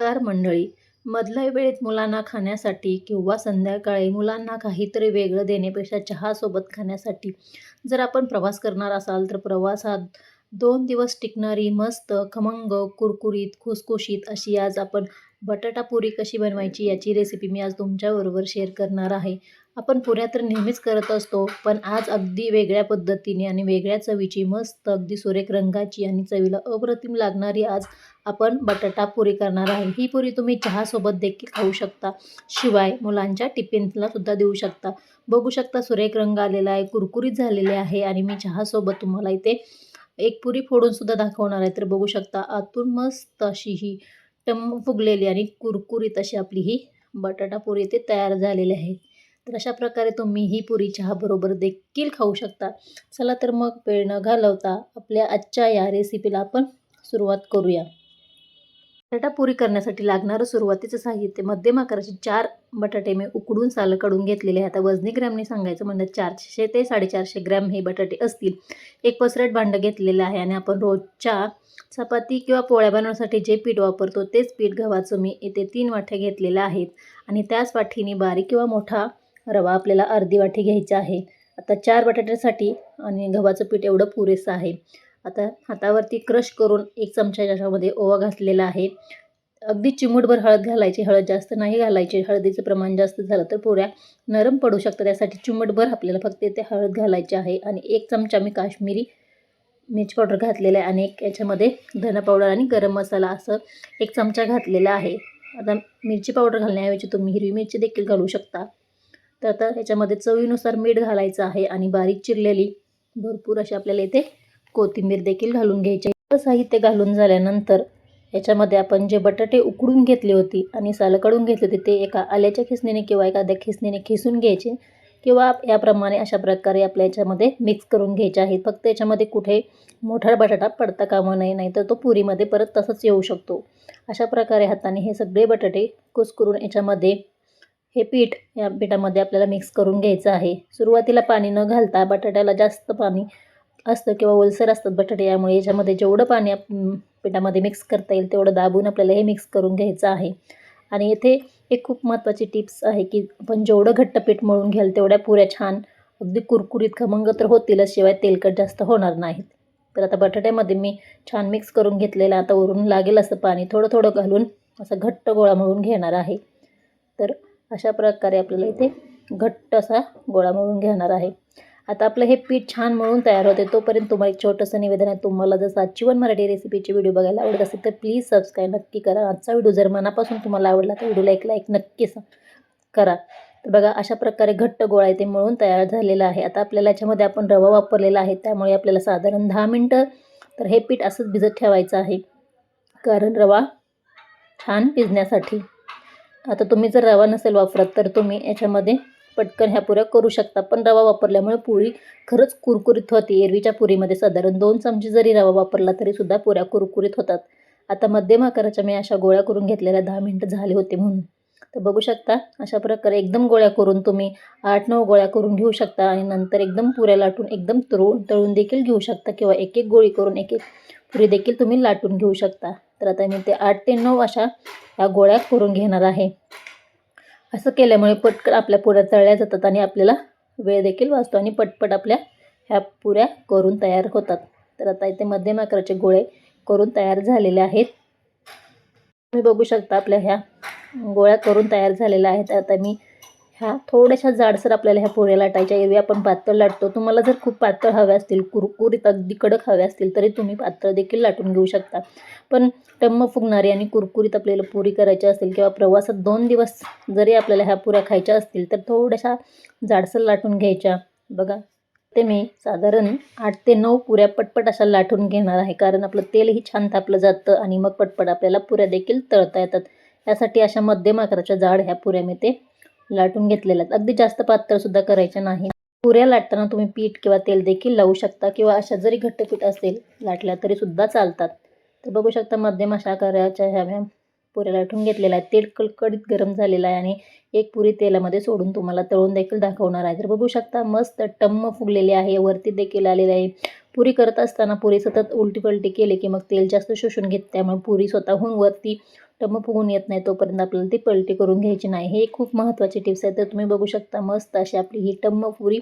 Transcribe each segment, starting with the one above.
तर मंडळी मधल्या वेळेत मुलांना खाण्यासाठी किंवा संध्याकाळी मुलांना काहीतरी वेगळं देण्यापेक्षा चहासोबत खाण्यासाठी जर आपण प्रवास करणार असाल तर प्रवासात दोन दिवस टिकणारी मस्त खमंग कुरकुरीत खुसखुशीत अशी आज आपण बटाटा पुरी कशी बनवायची याची रेसिपी मी आज तुमच्याबरोबर शेअर करणार आहे. आपण पुऱ्या तर नेहमीच करत असतो पण आज अगदी वेगळ्या पद्धतीने आणि वेगळ्या चवीची मस्त अगदी सुरेख रंगाची आणि चवीला अप्रतिम लागणारी आज आपण बटाटा पुरी करणार आहे. ही पुरी तुम्ही चहासोबत देखील खाऊ शकता. शिवाय मुलांच्या टिफिनला सुद्धा देऊ शकता. बघू शकता सुरेख रंग आलेला आहे कुरकुरीत झालेले आहे आणि मी चहासोबत तुम्हाला इथे एक पुरी फोडून सुद्धा दाखवणार आहे. तर बघू शकता आतून मस्त अशी ही टम फुगलेली आणि कुरकुरीत अशी आपली ही बटाटा पुरी इथे तयार झालेली आहे. तर अशा प्रकारे तुम्ही ही पुरी चहाबरोबर देखील खाऊ शकता. चला तर मग वेळ न घालवता आपल्या आजच्या या रेसिपीला आपण सुरुवात करूया. बटाटा पुरी करण्यासाठी लागणारं सुरुवातीचं साहित्य मध्यम आकाराचे चार बटाटे मी उकडून सालं काढून घेतलेले आहे. आता वजनी ग्रॅमने सांगायचं म्हणजे चारशे ते साडेचारशे ग्रॅम हे बटाटे असतील. एक पसरट भांडं घेतलेलं आहे आणि आपण रोजच्या चपाती किंवा पोळ्या बनवण्यासाठी जे पीठ वापरतो तेच पीठ गव्हाचं मी इथे तीन वाट्या घेतलेल्या आहेत आणि त्याच वाटीने बारीक किंवा मोठा रवा आपल्याला अर्धी वाटी घ्यायचा आहे. आता चार बटाट्यासाठी आणि गव्हाचं पीठ एवढं पुरेसं आहे. आता हातावरती क्रश करून एक चमचा याच्यामध्ये ओवा घातलेला आहे. अगदी चिमूटभर हळद घालायची हळद जास्त नाही घालायची हळदीचं प्रमाण जास्त झालं तर पुऱ्या नरम पडू शकतात. त्यासाठी चिमूटभर आपल्याला फक्त इथे हळद घालायची आहे आणि एक चमचा मी काश्मीरी मिरची पावडर घातलेला आहे आणि एक याच्यामध्ये धना पावडर आणि गरम मसाला असं एक चमचा घातलेला आहे. आता मिरची पावडर घालण्याऐवजी तुम्ही हिरवी मिरची देखील घालू शकता. तर आता याच्यामध्ये चवीनुसार मीठ घालायचं आहे आणि बारीक चिरलेली भरपूर अशी आपल्याला इथे कोथिंबीर देखील घालून घ्यायची. साहित्य घालून झाल्यानंतर याच्यामध्ये आपण जे बटाटे उकडून घेतले होती आणि सालकडून काढून होती ते एका आल्याच्या खिसणीने किंवा एखाद्या खिसणीने खिसून घ्यायचे किंवा याप्रमाणे अशा प्रकारे आपल्या याच्यामध्ये मिक्स करून घ्यायचे आहेत. फक्त याच्यामध्ये कुठे मोठा बटाटा पडता कामा नये नाही तर तो पुरीमध्ये परत तसंच येऊ शकतो. अशा प्रकारे हाताने हे सगळे बटाटे कुसकरून याच्यामध्ये हे पीठ या पिठामध्ये आपल्याला मिक्स करून घ्यायचं आहे. सुरुवातीला पाणी न घालता बटाट्याला जास्त पाणी असतं किंवा ओलसर असतात बटाटे यामुळे याच्यामध्ये जेवढं पाणी पिठामध्ये मिक्स करता येईल तेवढं दाबून आपल्याला हे मिक्स करून घ्यायचं आहे. आणि येथे एक खूप महत्त्वाची टिप्स आहे की आपण जेवढं घट्ट पीठ मळून घ्याल तेवढ्या पुऱ्या छान अगदी कुरकुरीत खमंग तर होतीलच शिवाय तेलकट जास्त होणार नाहीत. तर आता बटाट्यामध्ये मी छान मिक्स करून घेतलेलं आता वरून लागेल असं पाणी थोडं थोडं घालून असं घट्ट गोळा मळून घेणार आहे. तर अशा प्रकारे आपल्याला इथे घट्ट असा गोळा मळून घेणार आहे. आता आपलं हे पीठ छान मळून तयार होते तोपर्यंत तुम्हाला एक छोटंसं निवेदन आहे तुम्हाला जर सातशेवन मराठी रेसिपीचे व्हिडिओ बघायला आवडत असेल तर प्लीज सबस्क्राईब नक्की करा. आजचा व्हिडिओ जर मनापासून तुम्हाला आवडला तर व्हिडिओला एक लाईक नक्कीच करा. तर बघा अशा प्रकारे घट्ट गोळा इथे मळून तयार झालेला आहे. आता आपल्याला याच्यामध्ये आपण रवा वापरलेला आहे त्यामुळे आपल्याला साधारण दहा मिनटं तर हे पीठ असंच भिजत ठेवायचं आहे. कारण रवा छान भिजण्यासाठी. आता तुम्ही जर रवा नसेल वापरत तर तुम्ही याच्यामध्ये पटकन ह्या पुऱ्या करू शकता. पण रवा वापरल्यामुळे पोळी खरंच कुरकुरीत होती. एरवीच्या पुरीमध्ये साधारण दोन चमचे जरी रवा वापरला तरीसुद्धा पुऱ्या कुरकुरीत होतात. आता मध्यम आकाराच्या मी अशा गोळ्या करून घेतलेल्या दहा मिनटं झाले होते म्हणून. तर बघू शकता अशा प्रकारे एकदम गोळ्या करून तुम्ही आठ नऊ गोळ्या करून घेऊ शकता आणि नंतर एकदम पुऱ्या लाटून एकदम तळून तळून देखील घेऊ शकता किंवा एक एक गोळी करून एक एक पुरी देखील तुम्ही लाटून घेऊ शकता. तर आता मी ते आठ ते नऊ अशा ह्या गोळ्या करून घेणार आहे. असं केल्यामुळे पटकन आपल्या पुऱ्या तळल्या जातात आणि आपल्याला वेळ देखील वाचतो आणि पटपट आपल्या ह्या पुऱ्या करून तयार होतात. तर आता इथे मध्यम आकाराचे गोळे करून तयार झालेले आहेत. तुम्ही बघू शकता आपल्या ह्या गोळ्या करून तयार झालेल्या आहेत. आता मी ह्या थोड्याशा जाडसर आपल्याला ह्या पोळ्या लाटायच्या. एरवी आपण पातळ लाटतो. तुम्हाला जर खूप पातळ हव्या असतील कुरकुरीत अगदी कडक हव्या असतील तरी तुम्ही पातळ देखील लाटून घेऊ शकता. पण टम्म फुगणारी आणि कुरकुरीत आपल्याला पुरी करायची असेल किंवा प्रवासात दोन दिवस जरी आपल्याला ह्या पुऱ्या खायच्या असतील तर थोड्याशा जाडसर लाटून घ्यायच्या. बघा ते मी साधारण आठ ते नऊ पुऱ्या पटपट अशा लाटून घेणार आहे. कारण आपलं तेलही छान तापलं जातं आणि मग पटपट आपल्याला पुऱ्या देखील तळता येतात. यासाठी अशा मध्यम आकाराच्या जाड ह्या पुऱ्या मी ते लाटून घेतलेल्या आहेत अगदी जास्त पातळसुद्धा करायच्या नाही. पुऱ्या लाटताना तुम्ही पीठ किंवा तेल देखील लावू शकता किंवा अशा जरी घट्ट पीठ असेल लाटल्या तरीसुद्धा चालतात. तर बघू शकता मध्यम अशा आकाराच्या ह्या पुऱ्या लाटून घेतलेल्या आहेत. तेल कळकडीत गरम झालेलं आहे आणि एक पुरी तेलामध्ये सोडून तुम्हाला तळून देखील दाखवणार आहे. तर बघू शकता मस्त टम्म फुगलेली आहे. वरती देखील आलेली आहे. पुरी करत असताना पुरी सतत उलटी पलटी केली की मग तेल जास्त शोषून घेत त्यामुळे पुरी स्वतःहून वरती टम फुगून येत नाही तोपर्यंत आपल्याला ती पलटी करून घ्यायची नाही. हे खूप महत्त्वाची टिप्स आहे तर तुम्ही बघू शकता मस्त अशी आपली ही टम्म पुरी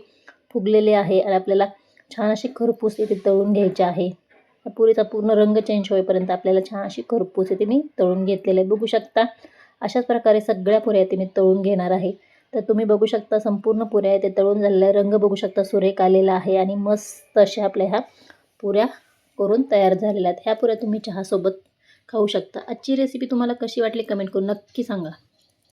फुगलेली आहे आणि आपल्याला छान अशी खरपूस इथे तळून घ्यायची आहे. पुरीचा पूर्ण रंग चेंज होईपर्यंत आपल्याला छान अशी खरपूस इथे मी तळून घेतलेली आहे. बघू शकता अशाच प्रकारे सगळ्या पुऱ्या इथे मी तळून घेणार आहे. तर तुम्ही बघू शकता संपूर्ण पुऱ्या इथे तळून झालेल्या आहे. रंग बघू शकता सुरेख आलेला आहे आणि मस्त अशा आपल्या ह्या पुऱ्या करून तयार झालेल्या आहेत. ह्या पुऱ्या तुम्ही चहासोबत खाऊ शकता. आजची रेसिपी तुम्हाला कशी वाटली कमेंट करून नक्की सांगा.